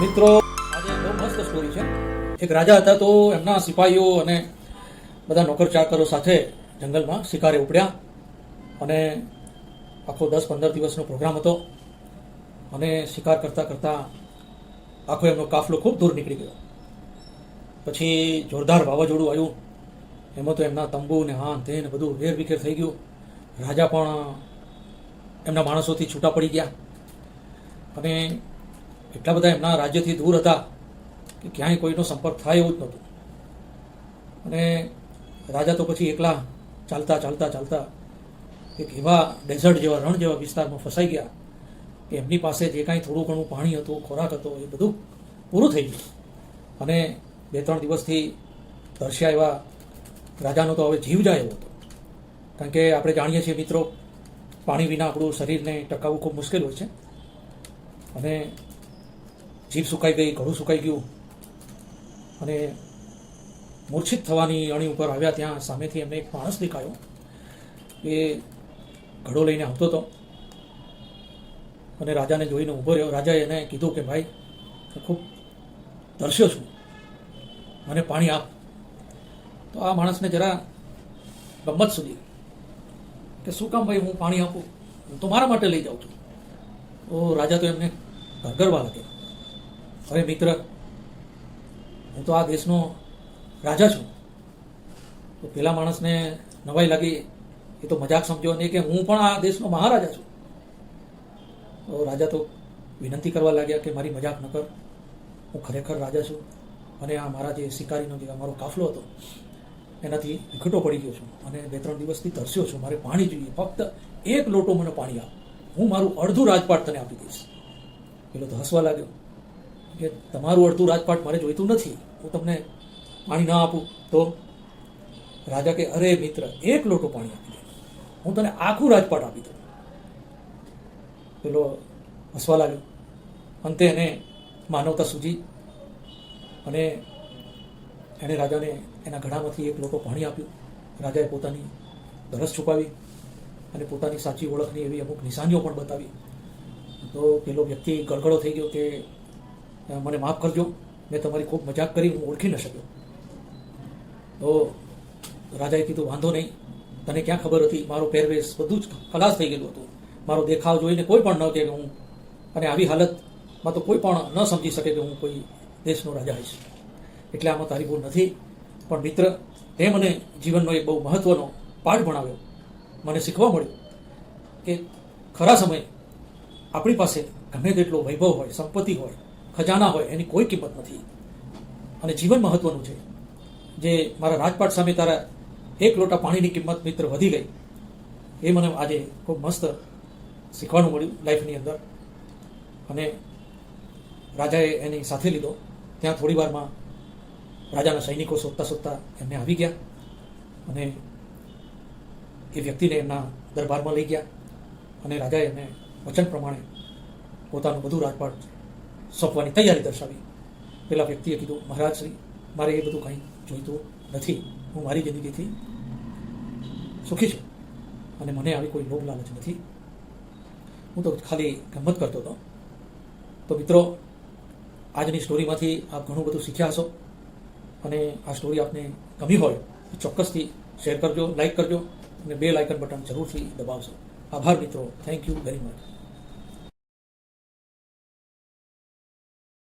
મિત્રો, આજે બહુ મસ્ત સ્ટોરી છે. એક રાજા હતા તો એમના સિપાહીઓ અને બધા નોકર ચાકરો સાથે જંગલમાં શિકારે ઉપડ્યા અને આખો દસ પંદર દિવસનો પ્રોગ્રામ હતો અને શિકાર કરતાં કરતાં આખો એમનો કાફલો ખૂબ દૂર નીકળી ગયો. પછી જોરદાર વાવાઝોડું આવ્યું. એમાં તો એમના તંબુ ને હાન તે ને બધું વેર વિખેર થઈ ગયું. રાજા પણ એમના માણસોથી છૂટા પડી ગયા. અને એટલા બધા એમના રાજ્યથી દૂર હતા કે ક્યાંય કોઈનો સંપર્ક થાય એવું જ નહોતું. અને રાજા તો પછી એકલા ચાલતા ચાલતા ચાલતા એક એવા ડેઝર્ટ જેવા, રણ જેવા વિસ્તારમાં ફસાઈ ગયા કે એમની પાસે જે કાંઈ થોડું ઘણું પાણી હતું, ખોરાક હતો, એ બધું પૂરું થઈ ગયું. અને બે ત્રણ દિવસથી તરસ્યા એવા રાજાનો તો હવે જીવ જાય એવો હતો. કારણ કે આપણે જાણીએ છીએ મિત્રો, પાણી વિના આપણું શરીરને ટકાવવું ખૂબ મુશ્કેલ હોય છે. અને જીભ સુકાઈ ગઈ ગળું સુકાઈ ગયું. અને મૂર્છિત થવાની અણી ઉપર આવ્યા ત્યાં સામેથી એમને એક માણસ દેખાયો. એ ઘડો લઈને આવતો હતો. અને રાજાને જોઈને ઊભો રહ્યો. રાજાએ એને કીધું કે, ભાઈ ખૂબ તરસ્યો છું. મને પાણી આપ. તો આ માણસને જરા ગમત સુધી કે, શું કામ ભાઈ હું પાણી આપું? હું તો મારા માટે લઈ જાઉં છું. તો રાજા તો એમને ગરગરવા લાગ્યા. અરે મિત્ર, હું તો આ દેશનો રાજા છું. તો પેલા માણસને નવાઈ લાગી એ તો મજાક સમજો નહીં કે હું પણ આ દેશનો મહારાજા છું. તો રાજા તો વિનંતી કરવા લાગ્યા કે મારી મજાક ન કર. હું ખરેખર રાજા છું અને આ મારા જે શિકારીનો જે અમારો કાફલો હતો, એનાથી વિખટો પડી ગયો છું અને બે ત્રણ દિવસથી તરસ્યો છું. મારે પાણી જોઈએ. ફક્ત એક લોટો મને પાણી આપ. હું મારું અડધું રાજપાટ તને આપી દઈશ. પેલો તો હસવા લાગ્યો. કે તમારું અડધું રાજપાટ મારે જોઈતું નથી, હું તમને પાણી ના આપું. તો રાજા કે, અરે મિત્ર, એક લોટો પાણી આપી દે. હું તને આખું રાજપાટ આપી દઉં. પેલો હસવા લાગ્યો. અંતે એને માનવતા સૂજી અને એણે રાજાને એના ઘડામાંથી એક લોટો પાણી આપ્યું. રાજાએ પોતાની ધરસ છુપાવી અને પોતાની સાચી ઓળખની એવી અમુક નિશાનીઓ પણ બતાવી. તો પેલો વ્યક્તિ ગળગળો થઈ ગયો કે મને માફ કરજો. મેં તમારી ખૂબ મજાક કરી, હું ઓળખી ન શક્યો. તો રાજાએ કીધું, વાંધો નહીં. તને ક્યાં ખબર હતી? મારો પહેરવેશ બધું જ ખલાસ થઈ ગયેલું હતું. મારો દેખાવ જોઈને કોઈ પણ ન કે હું અને આવી હાલતમાં તો કોઈ પણ ન સમજી શકે કે હું કોઈ દેશનો રાજા હોઈશ. એટલે આમાં તારી ભૂલ નથી. પણ મિત્ર, તે મને જીવનનો એક બહુ મહત્વનો પાઠ ભણાવ્યો. મને શીખવા મળ્યું કે ખરા સમયે આપણી પાસે ગમે તેટલો વૈભવ હોય, સંપત્તિ હોય ખજાના હોય, એની કોઈ કિંમત નથી. અને જીવન મહત્વનું છે. જે મારા રાજપાટ સામે તારા એક લોટા પાણીની કિંમત મિત્ર વધી ગઈ, એ મને આજે ખૂબ મસ્ત શીખવાનું મળ્યું લાઈફની અંદર. અને રાજાએ એની સાથે લીધો. ત્યાં થોડી વારમાં રાજાના સૈનિકો શોધતા શોધતા એમને આવી ગયા અને એ વ્યક્તિને એમના દરબારમાં લઈ ગયા. અને રાજાએ એમને વચન પ્રમાણે પોતાનું બધું રાજપાટ સોંપવાની તૈયારી દર્શાવી. પેલા વ્યક્તિએ કીધું, મહારાજ શ્રી, મારે એ બધું કંઈ જોઈતું નથી. હું મારી જિંદગીથી સુખી છું. અને મને આવી કોઈ લોભ લાલચ નથી. હું તો ખાલી ગમત કરતો હતો. તો મિત્રો, આજની સ્ટોરીમાંથી આપ ઘણું બધું શીખ્યા હશો. અને આ સ્ટોરી આપને ગમી હોય તો ચોક્કસથી શેર કરજો, લાઈક કરજો અને બે લાઇકન બટન જરૂરથી દબાવશો આભાર મિત્રો. Thank you very much.